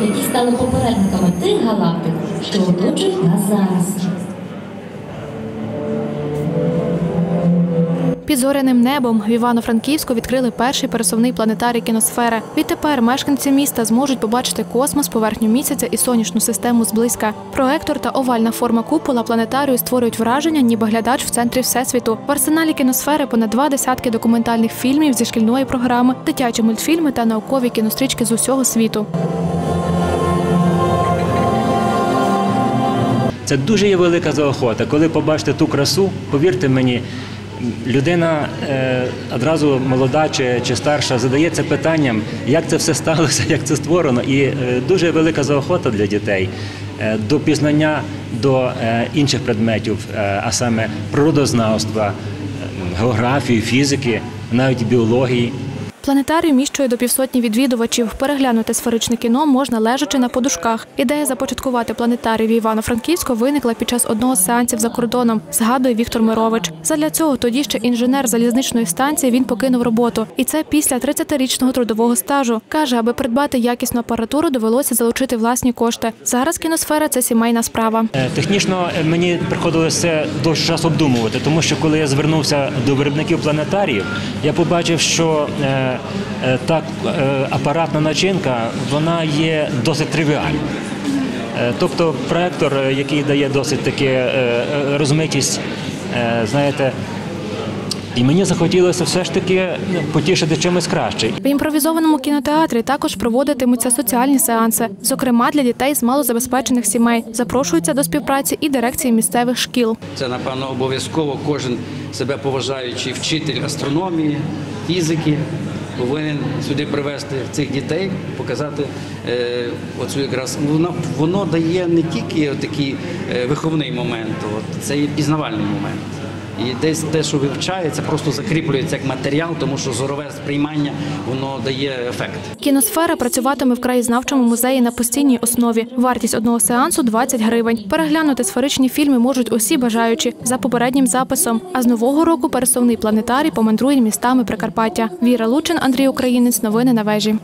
які стали попередниками тих галактик, що оточують нас зараз. Під зоряним небом в Івано-Франківську відкрили перший пересувний планетарій кіносфери. Відтепер мешканці міста зможуть побачити космос, поверхню місяця і сонячну систему зблизька. Проектор та овальна форма купола планетарію створюють враження, ніби глядач в центрі всесвіту. В арсеналі кіносфери понад два десятки документальних фільмів зі шкільної програми, дитячі мультфільми та наукові кінострічки з усього світу. Це дуже є велика заохота. Коли побачите ту красу, повірте мені, людина е, одразу молода чи, чи старша задається питанням, як це все сталося, як це створено. І е, дуже велика заохота для дітей е, до пізнання до е, інших предметів, е, а саме природознавства, е, географії, фізики, навіть біології. Планетарій вміщує до півсотні відвідувачів. Переглянути сферичне кіно можна лежачи на подушках. Ідея започаткувати планетарій в Івано-Франківську виникла під час одного з сеансів за кордоном, згадує Віктор Мирович. Задля цього тоді ще інженер залізничної станції він покинув роботу. І це після 30-річного трудового стажу. Каже, аби придбати якісну апаратуру, довелося залучити власні кошти. Зараз кіносфера це сімейна справа. Е, Технічно е, мені приходилося це довший час обдумувати, тому що коли я звернувся до виробників планетаріїв, я побачив, що е, е, та е, апаратна начинка вона є досить тривіальна. Е, Тобто проектор, е, який дає досить таки е, е, розмитість, е, знаєте, і мені захотілося все ж таки потішити чимось краще. В імпровізованому кінотеатрі також проводитимуться соціальні сеанси, зокрема для дітей з малозабезпечених сімей. Запрошуються до співпраці і дирекції місцевих шкіл. Це, напевно, обов'язково кожен себе поважаючий вчитель астрономії, фізики повинен сюди привезти цих дітей, показати е, оцю якраз воно, воно дає не тільки такий е, виховний момент, от, це і пізнавальний момент. І десь те, що вивчається, просто закріплюється як матеріал, тому що зорове сприймання воно дає ефект. Кіносфера працюватиме в краєзнавчому музеї на постійній основі. Вартість одного сеансу 20 гривень. Переглянути сферичні фільми можуть усі бажаючі за попереднім записом. А з нового року пересувний планетарій помандрує містами Прикарпаття. Віра Лучин, Андрій Українець. Новини на вежі.